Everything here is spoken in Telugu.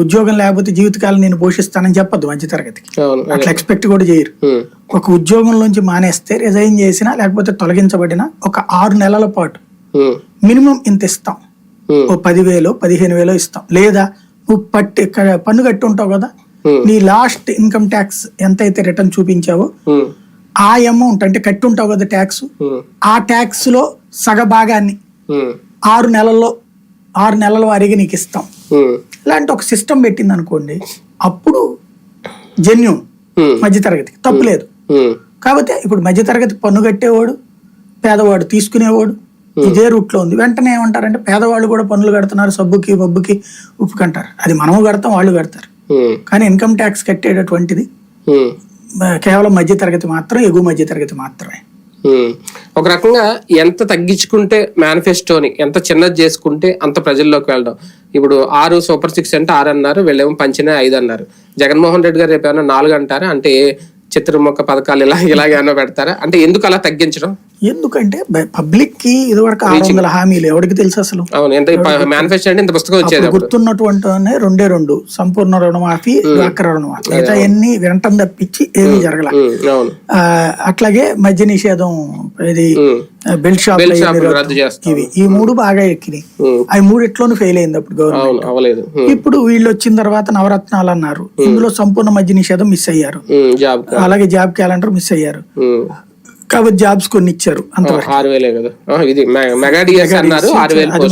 ఉద్యోగం లేకపోతే జీవితకాలం నేను పోషిస్తానని చెప్పొద్దు మధ్య తరగతికి. అట్లా ఎక్స్పెక్ట్ కూడా చేయరు. ఒక ఉద్యోగంలోంచి మానేస్తే రిజైన్ చేసినా లేకపోతే తొలగించబడిన ఒక ఆరు నెలల పాటు మినిమం ఇంత ఇస్తాం. ఓ పదివేలు పదిహేను వేలు ఇస్తాం. లేదా నువ్వు పట్టి పన్ను కట్టి ఉంటావు కదా నీ లాస్ట్ ఇన్కమ్ ట్యాక్స్ ఎంత అయితే రిటర్న్ చూపించావో ఆ అమౌంట్ అంటే కట్టి ఉంటావు కదా ట్యాక్స్ ఆ ట్యాక్స్లో సగభాగాన్ని ఉమ్, ఆరు నెలల్లో ఆరు నెలల వారీగా నీకు ఇస్తాం. ఇలాంటి ఒక సిస్టమ్ పెట్టింది అనుకోండి అప్పుడు జెన్యున్ మధ్యతరగతికి తప్పు లేదు. కాకపోతే ఇప్పుడు మధ్యతరగతి పన్ను కట్టేవాడు పేదవాడు తీసుకునేవాడు ఇదే రూట్లో ఉంది. వెంటనే ఏమంటారంటే పేదవాళ్ళు కూడా పన్నులు కడుతున్నారు సబ్బుకి బొబ్బుకి ఉప్పుకి అంటారు. అది మనము కడతాం వాళ్ళు కడతారు. కానీ ఇన్కమ్ ట్యాక్స్ కట్టేటటువంటిది కేవలం మధ్యతరగతి మాత్రం ఎగువ మధ్యతరగతి మాత్రమే. ఒక రకంగా ఎంత తగ్గించుకుంటే మేనిఫెస్టోని ఎంత చిన్నది చేసుకుంటే అంత ప్రజల్లోకి వెళ్ళడం. ఇప్పుడు ఆరు సూపర్ సిక్స్ అంటే ఆరు అన్నారు వీళ్ళేమో పంచిన ఐదు అన్నారు. జగన్మోహన్ రెడ్డి గారు రేపు ఏమైనా నాలుగు అంటారా? అంటే చిత్రముఖ పథకాలు ఇలా ఇలాగేమో పెడతారా? అంటే ఎందుకు అలా తగ్గించడం? ఎందుకంటే పబ్లిక్కి ఇదివరకు ఆరు వందల హామీలు ఎవరికి తెలుసు అసలు? గుర్తున్నటువంటి రెండే రెండు సంపూర్ణ రుణమాఫీ డ్వాక్రా రుణమాఫీ. మిగతా అన్ని వెంటనే తప్పించి ఏమీ జరగల. ఉమ్, అవును. ఆ, అట్లాగే మద్య నిషేధం ఇది బెల్ట్ షాప్ ఇవి. ఈ మూడు బాగా ఎక్కినాయి. అవి మూడిట్లోనూ ఫెయిల్ అయింది అప్పుడు గవర్నమెంట్ ఇప్పుడు వీళ్ళు వచ్చిన తర్వాత నవరత్నాలు అన్నారు. ఇందులో సంపూర్ణ మద్య నిషేధం మిస్ అయ్యారు. అలాగే జాబ్ క్యాలెండర్ మిస్ అయ్యారు. కాబట్టి జాబ్స్ కొన్ని ఇచ్చారు అంతవరకు. ఆరు వేలే కదా. ఇది మెగా డిఎస్ అన్నారు ఆరు వేలు